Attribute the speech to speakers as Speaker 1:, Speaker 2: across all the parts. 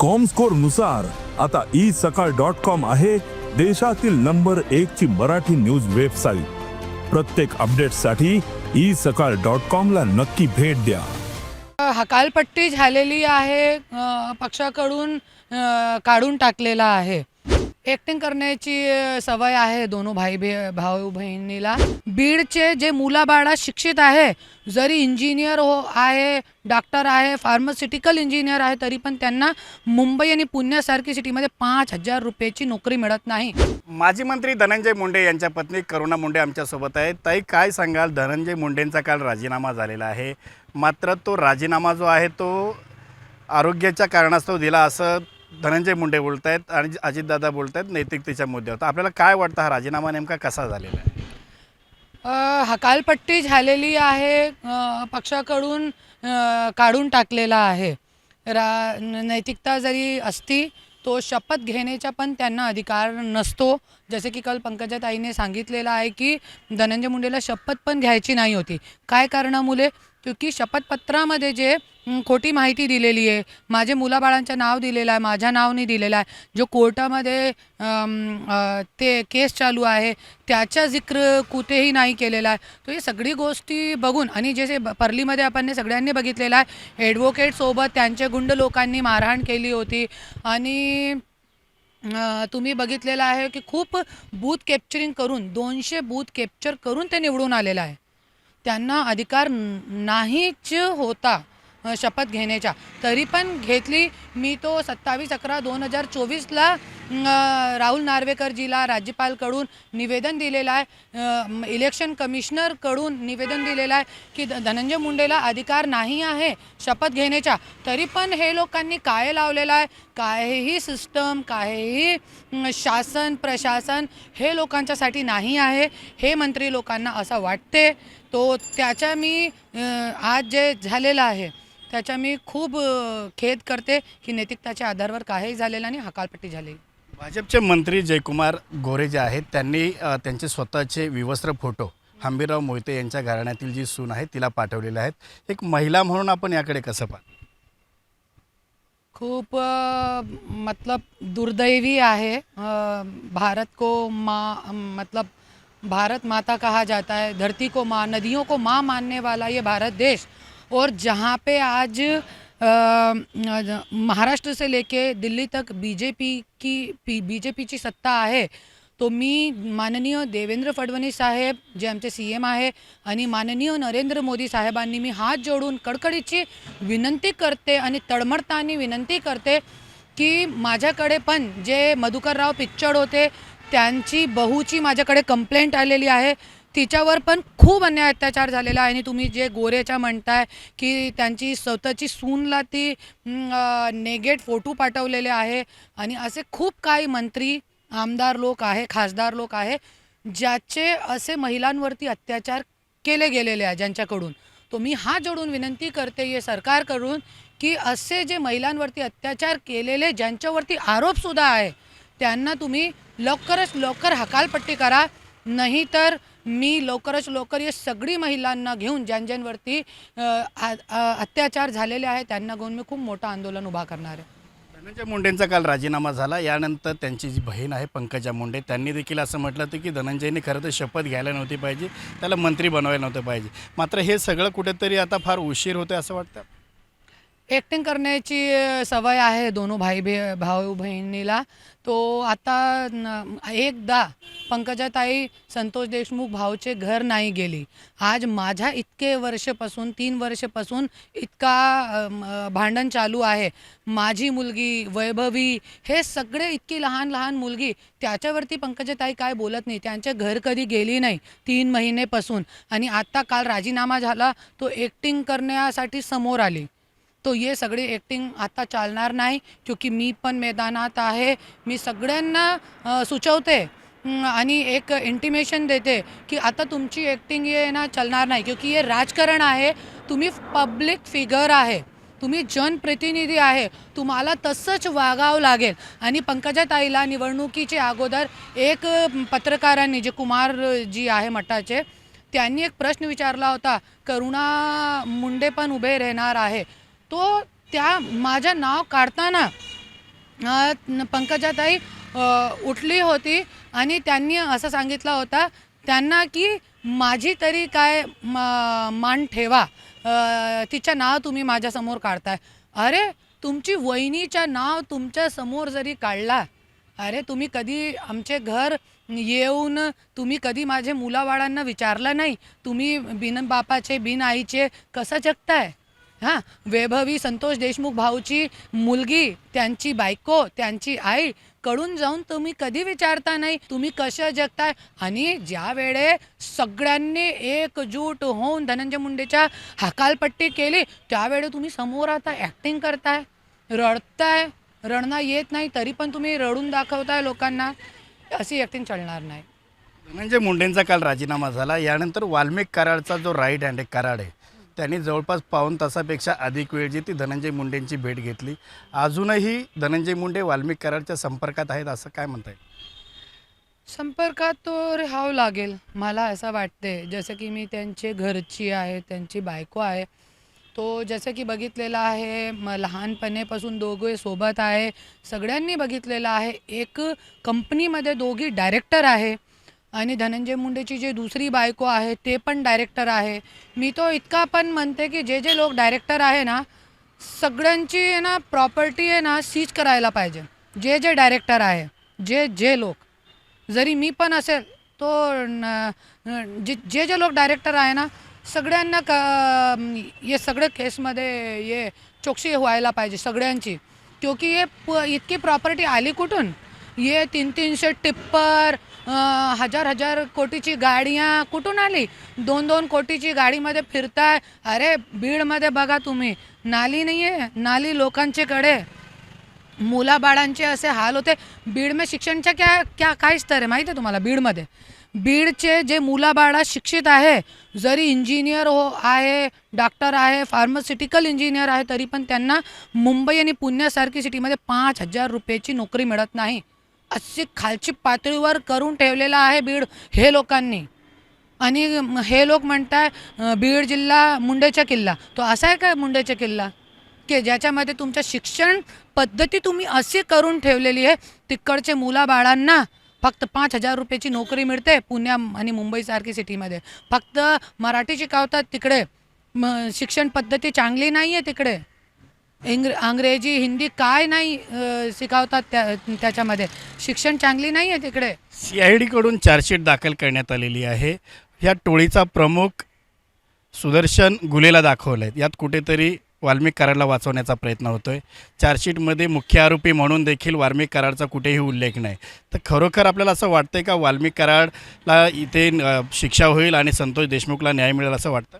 Speaker 1: कॉमस्कोरनुसार आता ई सकाळ dot com आहे देशातील नंबर एक ची मराठी न्यूज वेबसाईट प्रत्येक अपडेटसाठी ई सकाळ डॉट कॉम ला नक्की भेट द्या.
Speaker 2: हकालपट्टी झालेली आहे पक्षाकडून काढून टाकलेला आहे. ॲक्टिंग करण्याची सवय आहे दोनो भाई बे भाऊ बहिणीला. बीडचे जे मुलाबाळा शिक्षित आहे जरी इंजिनियर हो आहे डॉक्टर आहे फार्मास्युटिकल इंजिनियर आहे तरी पण त्यांना मुंबई आणि पुण्यासारखी सिटीमध्ये पाच हजार रुपयाची नोकरी मिळत नाही.
Speaker 3: माजी मंत्री धनंजय मुंडे यांच्या पत्नी करुणा मुंडे आमच्यासोबत आहेत. ताई काय सांगाल? धनंजय मुंडेंचा काल राजीनामा झालेला आहे. मात्र तो राजीनामा जो आहे तो आरोग्याच्या कारणास्तव दिला असं धनंजय मुंडे बोलत आहेत आणि अजितदादा बोलत आहेत नैतिकतेच्या मुद्द्यावर. तर आपल्याला काय वाटतं हा राजीनामा नेमका कसा झालेला आहे?
Speaker 2: हकालपट्टी झालेली आहे पक्षाकडून काढून टाकलेला आहे. रा नैतिकता जरी असती तो शपथ घेण्याचा पण त्यांना अधिकार नसतो. जसे की काल पंकजाताईने सांगितलेलं आहे की धनंजय मुंडेला शपथ पण घ्यायची नाही होती. काय कारणामुळे? क्योंकि शपथपत्रामध्ये जे खोटी माहिती दिलेली आहे. माझे मुलाबाळांचं नाव दिलेलं आहे माझ्या नावनी दिलेलं आहे. जो कोर्टामध्ये ते केस चालू आहे त्याचा जिक्र कुठेही नाही केलेला आहे. तो हे सगळी गोष्टी बघून आणि जसे जे परलीमध्ये आपण सगळ्यांनी बघितलेलं आहे ॲडव्होकेटसोबत त्यांचे गुंड लोकांनी मारहाण केली होती. आणि तुम्ही बघितलेलं आहे की खूप बूथ कॅप्चरिंग करून दोनशे बूथ कॅप्चर करून ते निवडून आलेलं आहे. त्यांना अधिकार नाहीच होता. शपथ घेण्याच्या. तरी पण घेतली मी तो सत्तावीस अकरा दोन हजार चोवीसला राहुल नार्वेकरजीला राज्यपालकडून निवेदन दिलेलं आहे. इलेक्शन कमिशनरकडून निवेदन दिलेलं आहे की धनंजय मुंडेला अधिकार नाही आहे शपथ घेण्याचा. तरी पण हे लोकांनी काय लावलेलं आहे? काहीही सिस्टम काहीही शासन प्रशासन हे लोकांच्यासाठी नाही आहे हे मंत्री लोकांना असं वाटते. तो त्याच्या मी आज जे झालेलं आहे त्याच्या मी खूप खेद करते की नैतिकताच्या आधारावर काही झालेलं आणि हकालपट्टी झालेली.
Speaker 3: भाजपचे मंत्री जयकुमार गोरे जे आहेत त्यांनी त्यांचे स्वतःचे विवस्त्र फोटो हंबीरराव मोहिते यांच्या घराण्यातील जी सून आहे तिला पाठवलेले आहेत. एक महिला म्हणून आपण याकडे कसं पाहतो
Speaker 2: खूप मतलब दुर्दैवी आहे. भारत को माँ मतलब भारत माता कहा जाता है धरती को माँ नदियों को माँ मानने वाला ये भारत देश और जहाँ पे आज महाराष्ट्र से लेके दिल्ली तक बीजेपी की बीजेपीची सत्ता आहे तो मी माननीय देवेंद्र फडणवीस साहेब जे आमचे सी एम आहे आणि माननीय नरेंद्र मोदी साहेबांनी मी हात जोडून कडकडीची विनंती करते आणि तळमळताना विनंती करते की माझ्याकडे पण जे मधुकरराव पिच्चड होते त्यांची बहुची माझ्याकडे कंप्लेंट आलेली आहे. तिच्यावर पण खूप अन्याय अत्याचार झालेला आहे. आणि तुम्ही जे गोरेच्या म्हणताय की त्यांची स्वतःची सूनला ती नेगेट फोटो पाठवलेले आहे. आणि असे खूप काही मंत्री आमदार लोक आहे खासदार लोक आहे ज्याचे असे महिलांवरती अत्याचार केले गेलेले आहे ज्यांच्याकडून. तो मी हा जोडून विनंती करते आहे सरकारकडून की असे जे महिलांवरती अत्याचार केलेले ज्यांच्यावरती आरोपसुद्धा आहे त्यांना तुम्ही लवकरच लवकर हकालपट्टी करा. नाही तर मी लवकरच लवकर या सगळी महिलांना घेऊन ज्यांच्यावरती आ- अत्याचार झालेले आहे त्यांना घेऊन मी खूप मोठं आंदोलन उभा करणार आहे.
Speaker 3: धनंजय मुंडेंचा काल राजीनामा झाला. यानंतर त्यांची जी बहीण आहे पंकजा मुंडे त्यांनी देखील असं म्हटलं होतं की धनंजयने खरं तर शपथ घ्यायला नव्हती पाहिजे त्याला मंत्री बनवायला नव्हतं पाहिजे. मात्र हे सगळं कुठेतरी आता फार उशीर होतं असं वाटतं.
Speaker 2: ॲक्टिंग करण्याची सवय आहे दोनों भाई बे भाऊ बहिणीला. तो आता न- एकदा पंकजाताई संतोष देशमुख भाऊचे घर नाही गेली. आज माझ्या इतके वर्षपासून तीन वर्षपासून इतका भांडण चालू आहे. माझी मुलगी वैभवी हे सगळे इतकी लहान लहान मुलगी त्याच्यावरती पंकजाताई काय बोलत नाही. त्यांच्या घर कधी गेली नाही तीन महिनेपासून. आणि आत्ता काल राजीनामा झाला तो ॲक्टिंग करण्यासाठी समोर आली. तो ये सगळी ॲक्टिंग आता चालणार नाही क्योंकि मी पण मैदानात आहे. मी सगळ्यांना सुचवते आणि एक इंटिमेशन देते की आता तुमची ॲक्टिंग ये ना चालणार नाही क्योंकि हे राजकारण आहे. तुम्ही पब्लिक फिगर आहे. तुम्ही जनप्रतिनिधी आहे. तुम्हाला तसंच वागावं लागेल. आणि पंकजाताईला निवडणुकीच्या अगोदर एक पत्रकारांनी जे कुमार जी आहे मठाचे त्यांनी एक प्रश्न विचारला होता करुणा मुंडे पण उभे राहणार आहे. तो त्या माझं नाव काढताना पंकजाताई उठली होती आणि त्यांनी असं सांगितलं होता त्यांना की माझी तरी काय मा- मान ठेवा. तिचं नाव तुम्ही माझ्यासमोर काढताय. अरे तुमची वहिनीचं नाव तुमच्यासमोर जरी काढला अरे तुम्ही कधी आमचे घर येऊन तुम्ही कधी माझे मुलाबाळांना विचारलं नाही? तुम्ही बिन बापाचे बिन आईचे कसं जगताय? हां वैभवी संतोष देशमुख भाऊची मुलगी त्यांची बायको त्यांची आई कडून जाऊन तुम्ही कधी विचारता नाही तुम्ही कशा जगताय? आणि ज्या वेळे सगळ्यांनी एकजूट होऊन धनंजय मुंडेच्या हकालपट्टी केली त्यावेळे तुम्ही समोर आता ॲक्टिंग करताय. रडताय. रडणं येत नाही तरी पण तुम्ही रडून दाखवताय लोकांना. अशी ॲक्टिंग चालणार नाही.
Speaker 3: धनंजय मुंडेंचा काल राजीनामा झाला. यानंतर वाल्मिक कराडचा जो राईट हँड कराड आहे त्यांनी जवळपास पाऊन तासापेक्षा अधिक वेळ जी ती धनंजय मुंडेंची भेट घेतली. अजूनही धनंजय मुंडे वाल्मिक कराडच्या संपर्कात आहेत असं काय म्हणता येईल
Speaker 2: संपर्कात तो राहावं लागेल मला असं वाटते जसं की मी त्यांचे घरची आहे त्यांची बायको आहे. तो जसं की बघितलेला आहे म लहानपणीपासून दोघे सोबत आहे. सगळ्यांनी बघितलेलं आहे. एक कंपनीमध्ये दोघी डायरेक्टर आहे. आणि धनंजय मुंडेची जे दुसरी बायको आहे ते पण डायरेक्टर आहे. मी तो इतका पण म्हणते की जे जे लोक डायरेक्टर आहे ना सगळ्यांची आहे ना प्रॉपर्टी आहे ना सीज करायला पाहिजे. जे जे डायरेक्टर आहे जे जे लोक. जरी मी पण असेल तो न- जे जे जे लोक डायरेक्टर आहे ना सगळ्यांना क हे सगळं केसमध्ये ये चौकशी व्हायला पाहिजे सगळ्यांची. क्योंकि हे प इतकी प्रॉपर्टी आली कुठून? ये तीन तीनशे टिप्पर हजार हजार कोटीची गाड्या कुठून आली? दोन दोन कोटीची गाडीमध्ये फिरताय. अरे बीडमध्ये बघा तुम्ही. नाली नाही आहे नाली लोकांच्याकडे मुलाबाळांचे असे हाल होते. बीड में शिक्षणच्या क्या क्या काय स्तर आहे माहीत आहे तुम्हाला बीडमध्ये? बीडचे जे मुलाबाळा शिक्षित आहे जरी इंजिनियर हो आहे डॉक्टर आहे फार्मास्युटिकल इंजिनियर आहे तरी पण त्यांना मुंबई आणि पुण्यासारखी सिटीमध्ये पाच हजार रुपयाची नोकरी मिळत नाही. अशी खालची पातळीवर करून ठेवलेलं आहे बीड हे लोकांनी. आणि हे लोक म्हणताय बीड जिल्हा मुंडेचा किल्ला. तो असा आहे का मुंडेचा किल्ला? की ज्याच्यामध्ये तुमच्या शिक्षण पद्धती तुम्ही अशी करून ठेवलेली आहे तिकडचे मुलाबाळांना फक्त पाच हजार रुपयाची नोकरी मिळते पुण्या आणि मुंबईसारखी सिटीमध्ये. फक्त मराठी शिकवतात तिकडे. म शिक्षण पद्धती चांगली नाही आहे तिकडे. इंग्र अंग्रेजी हिंदी काय नाही अं, शिकवतात त्या त्याच्यामध्ये. शिक्षण चांगली नाही आहे तिकडे?
Speaker 3: सी आय डीकडून चार्जशीट दाखल करण्यात आलेली आहे. ह्या टोळीचा प्रमुख सुदर्शन गुलेला दाखवलं आहे यात कुठेतरी वाल्मिक कराडला वाचवण्याचा प्रयत्न होतो आहे चार्जशीटमध्ये मुख्य आरोपी म्हणून देखील वाल्मिक कराडचा कुठेही उल्लेख नाही. तर खरोखर आपल्याला असं वाटतंय का वाल्मिक कराडला इथे अ, शिक्षा होईल आणि संतोष देशमुखला न्याय मिळेल असं वाटतं?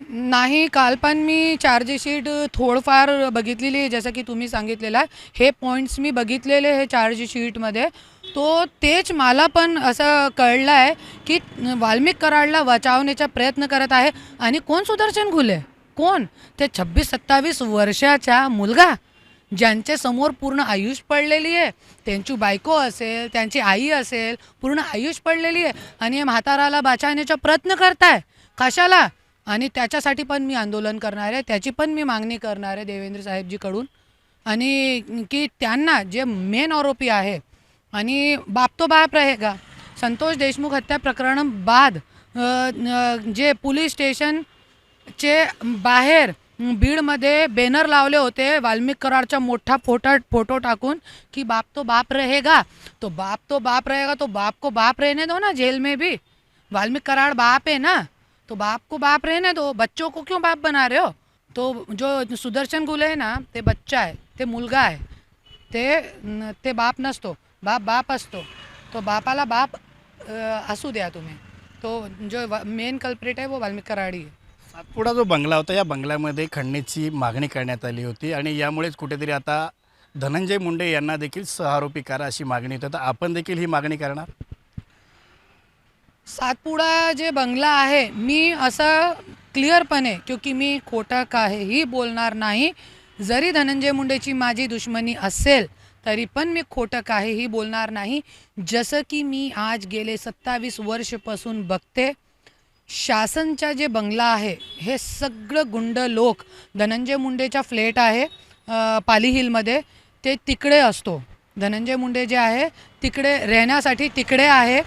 Speaker 2: नाही काल पण मी चार्जशीट थोडंफार बघितलेली आहे जसं की तुम्ही सांगितलेलं आहे. हे पॉईंट्स मी बघितलेले हे चार्जशीटमध्ये तो तेच मला पण असं कळलं आहे की वाल्मिक कराडला वाचवण्याचा प्रयत्न करत आहे. आणि कोण सुदर्शन घुले? कोण? ते छब्बीस सत्तावीस वर्षाचा मुलगा ज्यांच्या समोर पूर्ण आयुष पडलेली आहे. त्यांची बायको असेल त्यांची आई असेल पूर्ण आयुष पडलेली आहे. आणि हे म्हाताराला वाचवण्याचा प्रयत्न करताय. कशाला? आणि त्याच्यासाठी पण मी आंदोलन करणार आहे. त्याची पण मी मागणी करणार आहे देवेंद्र साहेबजीकडून. आणि की त्यांना जे मेन आरोपी आहे आणि बाप तो बाप रहेगा संतोष देशमुख हत्या प्रकरण बाद जे पोलीस स्टेशनचे बाहेर बीडमध्ये बॅनर लावले होते वाल्मिक कराडचा मोठा फोटो फोटो टाकून की बाप तो बाप रहेगा. तो बाप तो बाप रहेगा तो बाप को बाप रहने दो ना जेल में भी. वाल्मिक कराड़ बाप आहे ना? तो बाप को बाप रहने दो बच्चों को क्यों बाप बना रहे हो? तो जो सुदर्शन गुले आहे ना ते बच्चा आहे ते मुलगा आहे ते ते बाप नसतो बाप बाप असतो। तो बापाला बाप असू द्या तुम्ही। तो जो मेन कल्प्रेट आहे वो वाल्मिक कराडी आहे
Speaker 3: सातपुडा जो बंगला होता या बंगल्यामध्ये खंडणीची मागणी करण्यात आली होती आणि यामुळेच कुठेतरी आता धनंजय मुंडे यांना देखील सहारोपी करा अशी मागणी होती. तर आपण देखील ही मागणी करणार?
Speaker 2: सातपुडा जे बंगला आहे मी असं क्लिअरपणे क्योंकि मी खोटं काहीही बोलणार नाही जरी धनंजय मुंडेची माझी दुश्मनी असेल तरी पण मी खोटं काहीही बोलणार नाही. जसं की मी आज गेले सत्तावीस वर्षपासून बघते शासनचा जे बंगला आहे हे सगळं गुंड लोक धनंजय मुंडेचा फ्लॅट आहे पाली हिलमध्ये ते तिकडे असतो. धनंजय मुंडे जे आहे तिकडे राहण्यासाठी तिकडे आहे.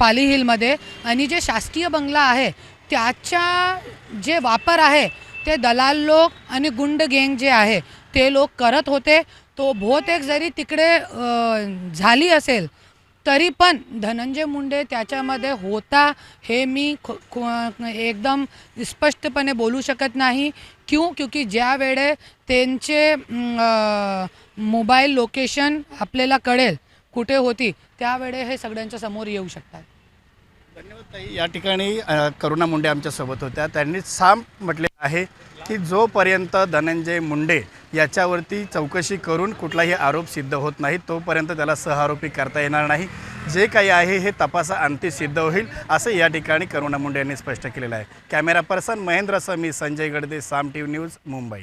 Speaker 2: पाली हिलमध्ये. आणि जे शासकीय बंगला आहे त्याच्या जे वापर आहे ते दलाल लोक आणि गुंड गँग जे आहे ते लोक करत होते. तो बहुतेक जरी तिकडे झाली असेल तरी पण धनंजय मुंडे त्याच्यामध्ये होता हे मी ख- एकदम स्पष्टपणे बोलू शकत नाही. क्यों? क्योंकि ज्या वेळे त्यांचे मोबाईल लोकेशन आपल्याला कळेल. कुठे होती त्यावेळे हे सगळ्यांच्या समोर येऊ शकतात.
Speaker 3: धन्यवाद ताई. या ठिकाणी करुणा मुंडे आमच्यासोबत होत्या. त्यांनी साम म्हटले आहे की जोपर्यंत धनंजय मुंडे याच्यावरती चौकशी करून कुठलाही आरोप सिद्ध होत नाही तोपर्यंत त्याला सहआरोपी करता येणार नाही. जे काही आहे हे तपासा अंतिम सिद्ध होईल असं या ठिकाणी करुणा मुंडे यांनी स्पष्ट केलेलं आहे. कॅमेरा पर्सन महेंद्र समी संजय गडदे साम टीव्ही न्यूज मुंबई.